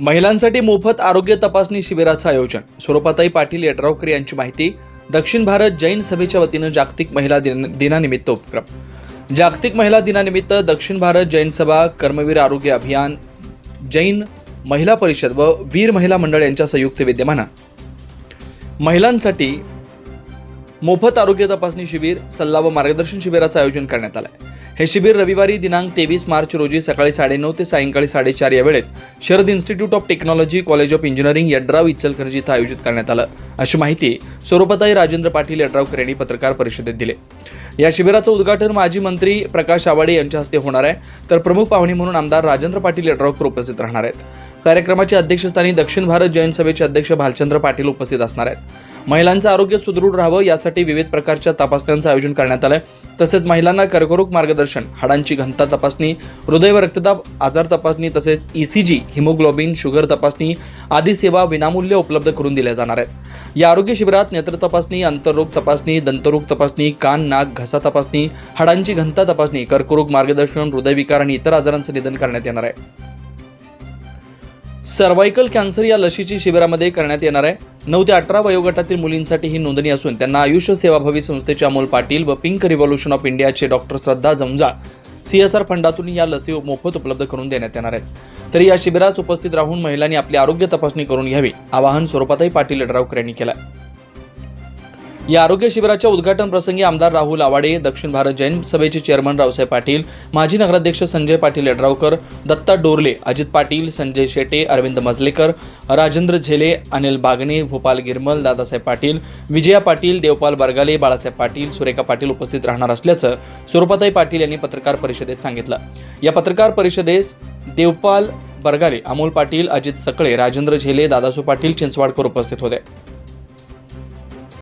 महिलांसाठी मोफत आरोग्य तपासणी शिबिराचं आयोजन. स्वरूपाताई पाटील यड्रावकर यांची माहिती. दक्षिण भारत जैन सभेच्या वतीनं जागतिक महिला दिन दिनानिमित्त उपक्रम. जागतिक महिला दिनानिमित्त दक्षिण भारत जैन सभा कर्मवीर आरोग्य अभियान जैन महिला परिषद व वीर महिला मंडळ यांच्या संयुक्त विद्यमानं. महिलांसाठी मोफत आरोग्य तपासणी शिबिर सल्ला व मार्गदर्शन शिबिराचं आयोजन करण्यात आलं आहे हे शिबिर रविवारी दिनांक तेवीस मार्च रोजी सकाळी साडेनऊ ते सायंकाळी साडेचार या वेळेत Sharad institute of technology college of engineering Yadrav Ichalkaranji इथं आयोजित करण्यात आलं. अशी माहिती स्वरूपताई राजेंद्र पाटील यड्रावकर यांनी पत्रकार परिषदेत दिले. या शिबिराचं उद्घाटन माजी मंत्री प्रकाश आवाडे यांच्या हस्ते होणार आहे. तर प्रमुख पाहुणे म्हणून आमदार राजेंद्र पाटील यड्रावकर उपस्थित राहणार आहेत. कार्यक्रमाच्या अध्यक्षस्थानी दक्षिण भारत जैन सभेचे अध्यक्ष भालचंद्र पाटील उपस्थित असणार आहेत. महिलांचं आरोग्य सुदृढ राहावं यासाठी विविध प्रकारच्या तपासण्यांचं आयोजन करण्यात आलंय. तसेच महिलांना कर्करोग मार्गदर्शन हाडांची घनता तपासणी हृदय व रक्तदाब आजार तपासणी तसेच ईसीजी हिमोग्लोबिन शुगर तपासणी आदी सेवा विनामूल्य उपलब्ध करून दिल्या जाणार आहेत. या आरोग्य शिबिरात नेत्र तपासणी अंतररोग तपासणी दंतरोग तपासणी कान नाक घसा तपासणी हाडांची घनता तपासणी कर्करोग मार्गदर्शन हृदयविकार आणि इतर आजारांचं निधन करण्यात येणार आहे. सर्वायकल कॅन्सर या लशीची शिबिरामध्ये करण्यात येणार आहे. नऊ ते अठरा वयोगटातील मुलींसाठी ही नोंदणी असून त्यांना आयुष्य सेवाभावी संस्थेचे अमोल पाटील व पिंक रिव्हॉल्युशन ऑफ इंडियाचे डॉक्टर श्रद्धा जमजाळ सीएसआर फंडातून या लसी मोफत उपलब्ध करून देण्यात येणार आहेत. तरी या शिबिरास उपस्थित राहून महिलांनी आपली आरोग्य तपासणी करून घ्यावी आवाहन स्वरूपातही पाटील यड्रावकर यांनी केलं आहे या आरोग्य शिबिराच्या उद्घाटन प्रसंगी आमदार राहुल आवाडे दक्षिण भारत जैन सभेचे चेअरमन रावसाहेब पाटील माजी नगराध्यक्ष संजय पाटील यड्रावकर दत्ता डोरले अजित पाटील संजय शेटे अरविंद मजलेकर राजेंद्र झेले अनिल बागणे भोपाल गिरमल दादासाहेब पाटील विजया पाटील देवपाल बरगाले बाळासाहेब पाटील सुरेखा पाटील उपस्थित राहणार असल्याचं स्वरूपाताई पाटील यांनी पत्रकार परिषदेत सांगितलं. या पत्रकार परिषदेस देवपाल बरगाले अमोल पाटील अजित सकळे राजेंद्र झेले दादासू पाटील चिंचवाडकर उपस्थित होते.